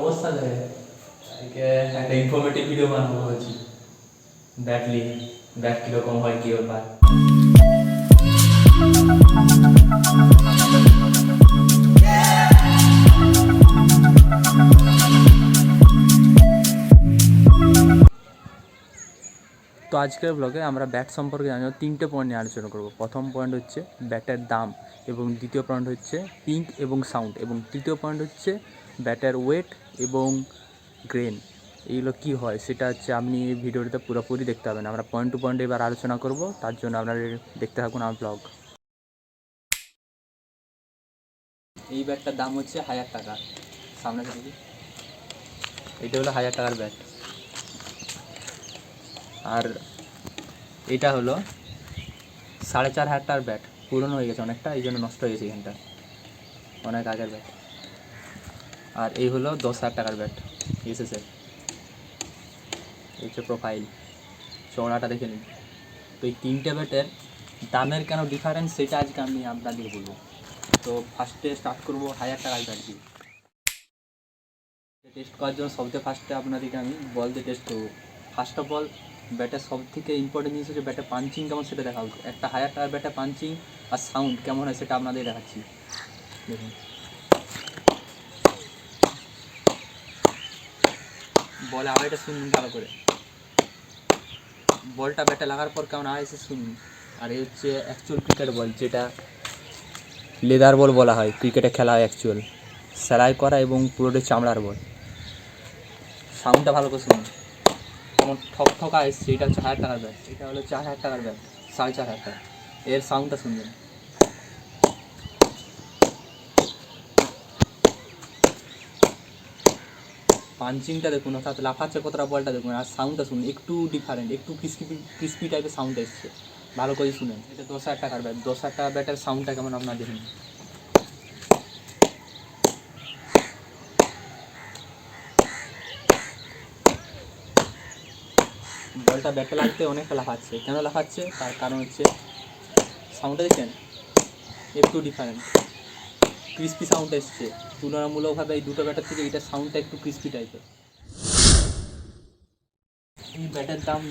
অবস্থা একটা informative video বানাবো কীরকম হয়, কী ব্যাপার। তো আজকের ব্লগে আমরা ব্যাট সম্পর্কে জানব তিনটে পয়েন্ট নিয়ে আলোচনা করব। প্রথম পয়েন্ট হচ্ছে ব্যাটের দাম এবং দ্বিতীয় পয়েন্ট হচ্ছে পিঙ্ক এবং সাউন্ড এবং তৃতীয় পয়েন্ট হচ্ছে ব্যাটের ওয়েট এবং গ্রেন, এইগুলো কি হয় সেটা হচ্ছে আপনি ভিডিওটাতে পুরোপুরি দেখতে পাবেন। আমরা পয়েন্ট টু পয়েন্ট এবার আলোচনা করব, তার জন্য আপনারা দেখতে থাকুন আমার ব্লগ এই ব্যাটটার দাম হচ্ছে হাজার টাকা। সামনে থেকে এটা হলো হাজার টাকার ব্যাট। আর এটা হলো সাড়ে চার হাজার টাকার ব্যাট। পুরনো হয়ে গেছে অনেকটা এই জন্য নষ্ট হয়ে গেছে এখানটা। অনেক আগের ব্যাট। আর এই হলো দশ হাজার টাকার ব্যাট এসেছে এই হচ্ছে প্রোফাইল চওড়াটা দেখে নিন। তো এই তিনটে ব্যাটের দামের কেন ডিফারেন্স সেটা আজকে আমি আপনাদের বলব। তো ফার্স্টে স্টার্ট করব হাজার টাকার ব্যাট দিয়ে। টেস্ট করার জন্য সবথেকে ফার্স্টে আপনাদেরকে আমি বল দিয়ে টেস্ট করব। ফার্স্ট অফ অল ব্যাটের সব থেকে ইম্পর্টেন্ট জিনিস হচ্ছে ব্যাটের পাঞ্চিং কেমন সেটা দেখা হোক। একটা হাজার টাকার ব্যাটের পাঞ্চিং আর সাউন্ড কেমন হয় সেটা আপনাদের দেখাচ্ছি। দেখুন। বলে আবার আওয়াজটা শুনুন ভালো করে। বলটা ব্যাটে লাগার পর কেমন আওয়াজ এসে শুনুন। আর এই হচ্ছে অ্যাকচুয়াল ক্রিকেট বল যেটা লেদার বল বলা হয়। ক্রিকেটে খেলা হয় অ্যাকচুয়াল সেলাই করা এবং পুরোটাই চামড়ার বল সাউন্ডটা ভালো করে শুনুন। যেমন ঠক ঠকা এসছে, এটা হচ্ছে হাজার টাকার ব্যাট এটা হলো চার হাজার টাকার ব্যাট সাড়ে চার হাজার টাকা। এর সাউন্ডটা শুনবেন। পাঞ্চিংটা দেখুন, অর্থাৎ লাফাচ্ছে কতটা বলটা দেখুন, আর সাউন্ডটা শুনুন, একটু ডিফারেন্ট একটু ক্রিস্পি ক্রিস্পি টাইপের সাউন্ড এসছে। ভালো করে শুনেন। এটা দশ হাজার টাকার ব্যাট দশ হাজার ব্যাটের সাউন্ডটা কেমন আপনার দেখুন। বলটা ব্যাটে লাগতে অনেকটা লাফাচ্ছে। কেন লাফাচ্ছে? তার কারণ হচ্ছে সাউন্ডটা দেখছেন? একটু ডিফারেন্ট ক্রিস্পি সাউন্ড এসছে। তুলনামূলকভাবে এই দুটো ব্যাটার থেকে এইটার সাউন্ডটা একটু ক্রিস্পি টাইপের এই ব্যাটের দাম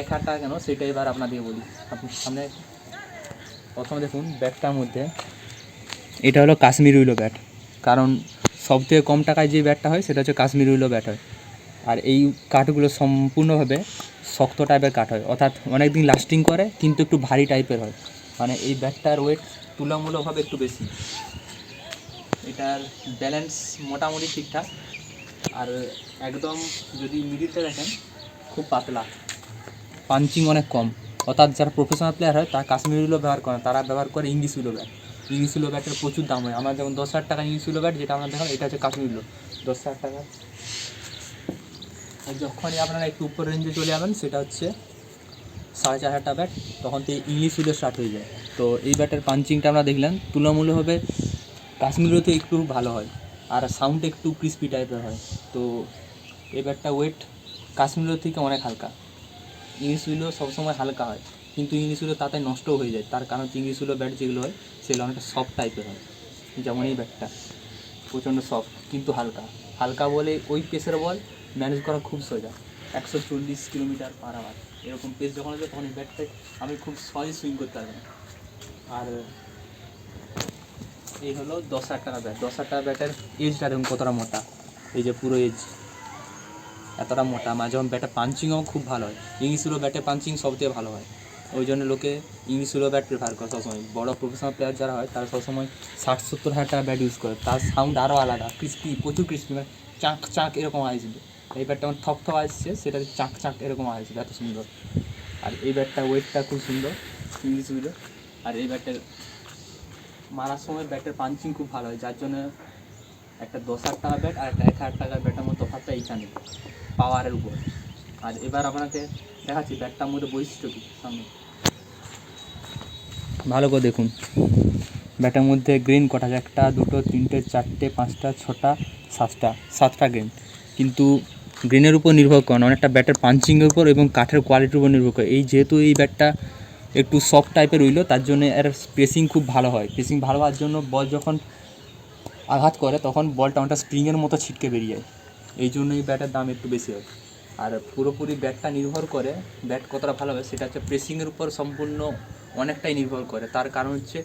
এক হাজার টাকা কেন? সেটা এবার আপনাদেরকে বলি। আপনি সামনে প্রথমে দেখুন ব্যাটটার মধ্যে। এটা হলো কাশ্মীর উইলো ব্যাট। কারণ সবথেকে কম টাকায় যে ব্যাটটা হয়, সেটা হচ্ছে কাশ্মীর উইলো ব্যাট হয়। আর এই কাঠগুলো সম্পূর্ণভাবে শক্ত টাইপের কাঠ হয়। অর্থাৎ অনেক দিন লাস্টিং করে, কিন্তু একটু ভারী টাইপের হয়। মানে এই ব্যাটটার ওয়েট তুলনামূলকভাবে একটু বেশি। এটার ব্যালেন্স মোটামুটি ঠিকঠাক। আর একদম যদি মিডিলটা দেখেন, খুব পাতলা। পাঞ্চিং অনেক কম। অর্থাৎ যারা প্রফেশনাল প্লেয়ার হয়, তারা কাশ্মীর উইলো ব্যবহার করে তারা ব্যবহার করে English willow bat English willow ব্যাটের প্রচুর দাম হয়। আমার যেমন দশ হাজার টাকা ইংলিশ উইলো ব্যাট যেটা আমরা দেখাম এটা হচ্ছে কাশ্মীর উইলো দশ হাজার টাকা। আর যখনই আপনারা একটু উপর রেঞ্জে চলে যাবেন, সেটা হচ্ছে সাড়ে চার হাজার টাকা ব্যাট তখন থেকে ইংলিশ উইলো স্টার্ট হয়ে যায়। তো এই ব্যাটের পাঞ্চিংটা আমরা দেখলেন। তুলনামূলকভাবে কাশ্মীরও তো একটু ভালো হয়, আর সাউন্ড একটু ক্রিস্পি টাইপের হয়। তো এই ব্যাটটা ওয়েট কাশ্মীরের থেকে অনেক হালকা। ইংলিশ উইলো সবসময় হালকা হয়, কিন্তু ইংলিশ উইলো তাতে নষ্টও হয়ে যায়। তার কারণ হচ্ছে ইংলিশ উইলো ব্যাট যেগুলো হয়, সেগুলো অনেকটা সফট টাইপের হয়। যেমন এই ব্যাটটা, প্রচণ্ড সফট কিন্তু হালকা। হালকা বলে ওই পেসের বল ম্যানেজ করা খুব সোজা। একশো চল্লিশ কিলোমিটার পার আওয়ার এরকম পেস যখন হবে তখন এই ব্যাটটা আমি খুব সহজে সুইং করতে পারবেন আর এই হলো দশ হাজার টাকা ব্যাট। দশ হাজার টাকা ব্যাটের এজটা দেখুন কতটা মোটা। এই যে পুরো এজ এতটা মোটা। মাঝে যখন ব্যাটে পাঞ্চিংও খুব ভালো হয়। ইংলিশগুলো ব্যাটে পাঞ্চিং সবথেকে ভালো হয়। ওই জন্য লোকে ইংলিশগুলো ব্যাট প্রেফার করে সবসময়। বড় প্রফেশনাল প্লেয়ার যারা হয়, তারা সবসময় ষাট সত্তর হাজার টাকা ব্যাট ইউজ করে। তার সাউন্ড আরও আলাদা। ক্রিস্পি প্রচুর ক্রিস্পি মানে চাঁক চাঁক এরকম আসবে এই ব্যাটটা আমার থপ থপ আসছে, সেটা চাঁক চাঁক এরকম আসবে এত সুন্দর। আর এই ব্যাটটা ওয়েটটা খুব সুন্দর। ইংলিশগুলো আর এই ব্যাটটার মারার সময় ব্যাটের পাঞ্চিং খুব ভালো হয়, যার জন্য একটা দশ হাজার টাকা ব্যাট আর একটা এক হাজার টাকার ব্যাটের মধ্যে তফাৎটা এইখানে পাওয়ারের উপর। আর এবার আপনাকে দেখাচ্ছি ব্যাটটার মধ্যে বৈশিষ্ট্য কী, সামনে। ভালো করে দেখুন। ব্যাটের মধ্যে গ্রিন কটা একটা, দুটো, তিনটে, চারটে, পাঁচটা, ছটা, সাতটা সাতটা গ্রিন কিন্তু গ্রিনের উপর নির্ভর করে অনেকটা ব্যাটের পাঞ্চিংয়ের উপর এবং কাঠের কোয়ালিটির উপর নির্ভর করে। এই যেহেতু এই ব্যাটটা একটু সফট টাইপের হইল তার জন্য এর প্রেসিং খুব ভালো হয়। প্রেসিং ভালো হওয়ার জন্য বল যখন আঘাত করে, তখন বলটা অনেকটা স্প্রিংয়ের মতো ছিটকে বেরিয়ে যায়। এই জন্য এই ব্যাটের দাম একটু বেশি হয়। আর পুরোপুরি ব্যাটটা নির্ভর করে ব্যাট কতটা ভালো হবে, সেটা হচ্ছে প্রেসিংয়ের উপর সম্পূর্ণ অনেকটাই নির্ভর করে। তার কারণ হচ্ছে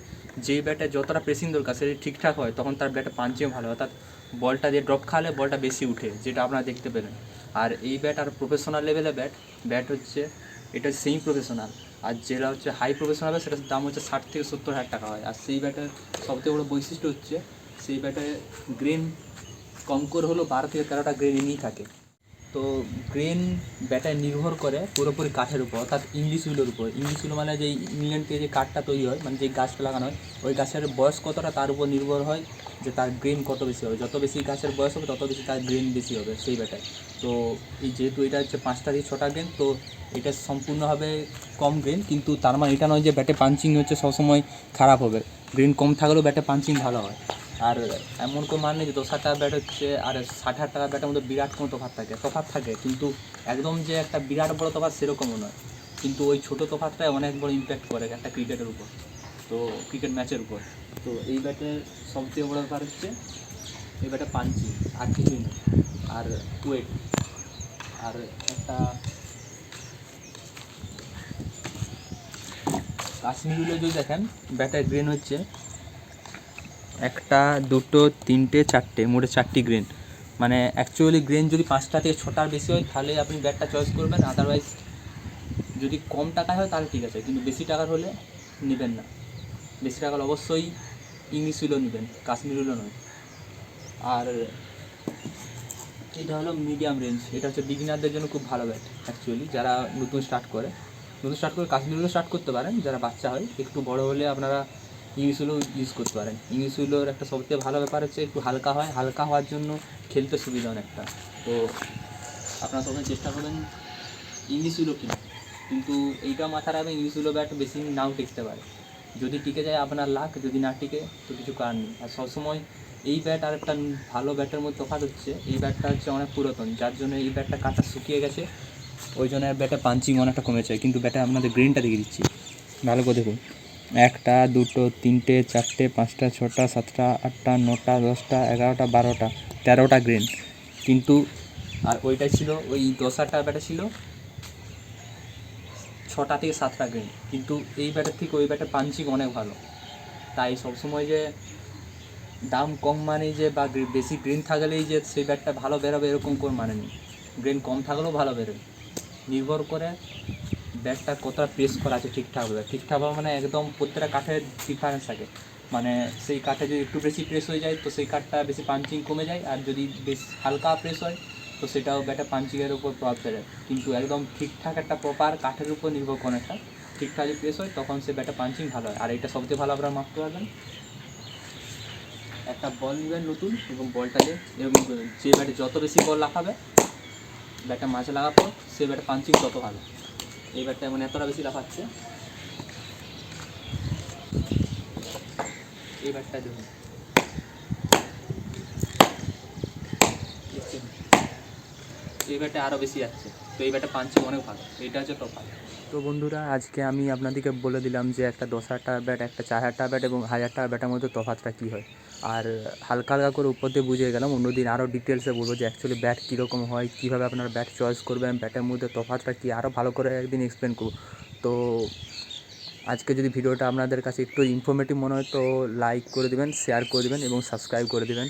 যেই ব্যাটে যতটা প্রেসিং দরকার, সেটা ঠিকঠাক হয়, তখন তার ব্যাটে পাঞ্চিং ভালো হয়, অর্থাৎ বলটা দিয়ে ড্রপ খালে বলটা বেশি উঠে, যেটা আপনারা দেখতে পেলেন। আর এই ব্যাট আর প্রফেশনাল লেভেলে ব্যাট ব্যাট হচ্ছে, এটা সেমি প্রফেশনাল আর যেটা হচ্ছে হাই প্রফেশনাল হবে, সেটার দাম হচ্ছে ষাট থেকে সত্তর হাজার টাকা হয়। আর সেই ব্যাটের সবথেকে বড় বৈশিষ্ট্য হচ্ছে, সেই ব্যাটে গ্রেন কম করে হলেও বারো থেকে তেরোটা গ্রেন এনেই থাকে। তো গ্রেন ব্যাটার নির্ভর করে পুরোপুরি কাঠের উপর, অর্থাৎ ইংলিশ উইলের উপর। ইংলিশ মানে যে ইংল্যান্ড থেকে যে কাঠটা তৈরি হয় মানে যে গাছটা লাগানো হয়, ওই গাছের বয়স কতটা তার উপর নির্ভর হয় যে তার গ্রেন কত বেশি হবে। যত বেশি গাছের বয়স হবে, তত বেশি তার গ্রেন বেশি হবে সেই ব্যাটায় তো এই যেহেতু এটা হচ্ছে পাঁচটা থেকে ছটা গ্রেন তো এটা সম্পূর্ণভাবে কম গ্রেন কিন্তু তার মানে এটা নয় যে ব্যাটে পাঞ্চিং হচ্ছে সবসময় খারাপ হবে। গ্রেন কম থাকলেও ব্যাটে পাঞ্চিং ভালো হয়। আর এমন কোনো মান নেই যে দশ হাজার টাকা ব্যাট হচ্ছে, আর ষাট হাজার টাকা ব্যাটের মধ্যে বিরাট কোনো তফাত থাকে, তফাৎ থাকে, কিন্তু একদম যে একটা বিরাট বড় তফাৎ সেরকমও নয়। কিন্তু ওই ছোটো তফাৎটাই অনেক বড় ইম্প্যাক্ট করে একটা ক্রিকেটের উপর, তো ক্রিকেট ম্যাচের উপর। তো এই ব্যাটের সবথেকে বড় ব্যাপার হচ্ছে, এই ব্যাটে পাঞ্চিং, আর কিছুই না আর ওয়েট আর একটা কাশ্মীরগুলো যদি দেখেন ব্যাটের গ্রেন হচ্ছে একটা, দুটো, তিনটে, চারটে, মোটে চারটি গ্রেন। মানে অ্যাকচুয়ালি গ্রেন যদি পাঁচটা থেকে ছটার বেশি হয়, তাহলে আপনি ব্যাটটা চয়েস করবেন। আদারওয়াইজ যদি কম টাকায় হয়, তাহলে ঠিক আছে। কিন্তু বেশি টাকার হলে নেবেন না। বেশি টাকার অবশ্যই ইংলিশ উইলও নেবেন, কাশ্মীর উইলও নয়। আর এটা হলো মিডিয়াম রেঞ্জ এটা হচ্ছে বিগিনারদের জন্য খুব ভালো ব্যাট অ্যাকচুয়ালি যারা নতুন স্টার্ট করে। নতুন স্টার্ট করে কাশ্মীর কাশ্মীরগুলো স্টার্ট করতে পারেন, যারা বাচ্চা হয়। একটু বড় হলে আপনারা ইংলিশ উইলও ইউজ করতে পারেন। ইংলিশ উইলোর একটা সবথেকে ভালো ব্যাপার হচ্ছে একটু হালকা হয়। হালকা হওয়ার জন্য খেলতে সুবিধা অনেকটা। তো আপনারা তখন চেষ্টা করবেন ইংলিশ উইলো কিনা কিন্তু এইটা মাথায় রাখবেন ইংলিশ উইলো ব্যাট বেশি নাও টিকতে পারে। যদি টিকে যায় আপনার লাখ যদি না টিকে তো কিছু করার নেই। আর সবসময় এই ব্যাট আর একটা ভালো ব্যাটের মধ্যে তফাৎ হচ্ছে, এই ব্যাটটা হচ্ছে অনেক পুরাতন। যার জন্য এই ব্যাটটা কাঁচা শুকিয়ে গেছে। ওই জন্য ব্যাটে পাঞ্চিং অনেকটা কমেছে। কিন্তু ব্যাটে আপনাদের গ্রিনটা দেখিয়ে দিচ্ছি। ভালো করে দেখুন। একটা, দুটো, তিনটে, চারটে, পাঁচটা, ছটা, সাতটা, আটটা, নটা, দশটা, এগারোটা, বারোটা, তেরোটা গ্রেন। কিন্তু, আর ওইটা ছিল, ওই দশ হাজার টাকা ব্যাটে ছিল, ছটা থেকে সাতটা গ্রেন। কিন্তু এই ব্যাটার থেকে ওই ব্যাটার পাঞ্চিং অনেক ভালো। তাই সবসময় যে দাম কম মানে যে বা বেশি গ্রিন থাকলেই যে সেই ব্যাটটা ভালো বেরোবে, এরকম কোন মানে নেই। গ্রেন কম থাকলেও ভালো বেরোবে। নির্ভর করে ব্যাটটা কতটা প্রেস করা আছে ঠিকঠাকভাবে ঠিকঠাকভাবে মানে একদম প্রত্যেকটা কাঠের ডিফারেন্স থাকে। মানে সেই কাঠে যদি একটু বেশি প্রেস হয়ে যায়, তো সেই কাঠটা বেশি পাঞ্চিং কমে যায়, আর যদি বেশ হালকা প্রেস হয়, তো সেটাও ব্যাটে পাঞ্চিংয়ের উপর প্রভাব ফেলে। কিন্তু একদম ঠিকঠাক একটা প্রপার কাঠের উপর নির্ভর করে একটা ঠিকঠাক যদি প্রেস হয়, তখন সে ব্যাটে পাঞ্চিং ভালো হয়। আর এটা সবচেয়ে ভালো আপনারা মাপতে পারবেন। একটা বল নেবেন নতুন এবং বলটাকে এরকম করবেন। যে ব্যাটে যত বেশি বল লাফাবে, ব্যাটটা মাঝে লাগাবো সে ব্যাটে পাঞ্চিং তত ভালো। এই ব্যাটটা এমন এতটা বেশি লাফাচ্ছে। এই ব্যাটটা দেখুন? এই ব্যাটে আরও বেশি যাচ্ছে। তো এই ব্যাটে পাঞ্চিং অনেক ভালো। এইটা হচ্ছে টপ তো বন্ধুরা, আজকে আমি আপনাদেরকে বলে দিলাম যে একটা দশ হাজার টাকা ব্যাট একটা চার হাজার টাকা ব্যাট এবং হাজার টাকা ব্যাটের মধ্যে তফাৎটা কী হয়। আর হালকা হালকা করে উপর দিয়ে বুঝিয়ে গেলাম অন্যদিন আরও ডিটেলসে বলব যে অ্যাকচুয়ালি ব্যাট কীরকম হয়, কীভাবে আপনারা ব্যাট চয়েস করবেন ব্যাটের মধ্যে তফাৎটা কী আরও ভালো করে একদিন এক্সপ্লেন করব। তো আজকে যদি ভিডিওটা আপনাদের কাছে একটু ইনফরমেটিভ মনে হয় তো লাইক করে দেবেন শেয়ার করে দেবেন এবং সাবস্ক্রাইব করে দেবেন।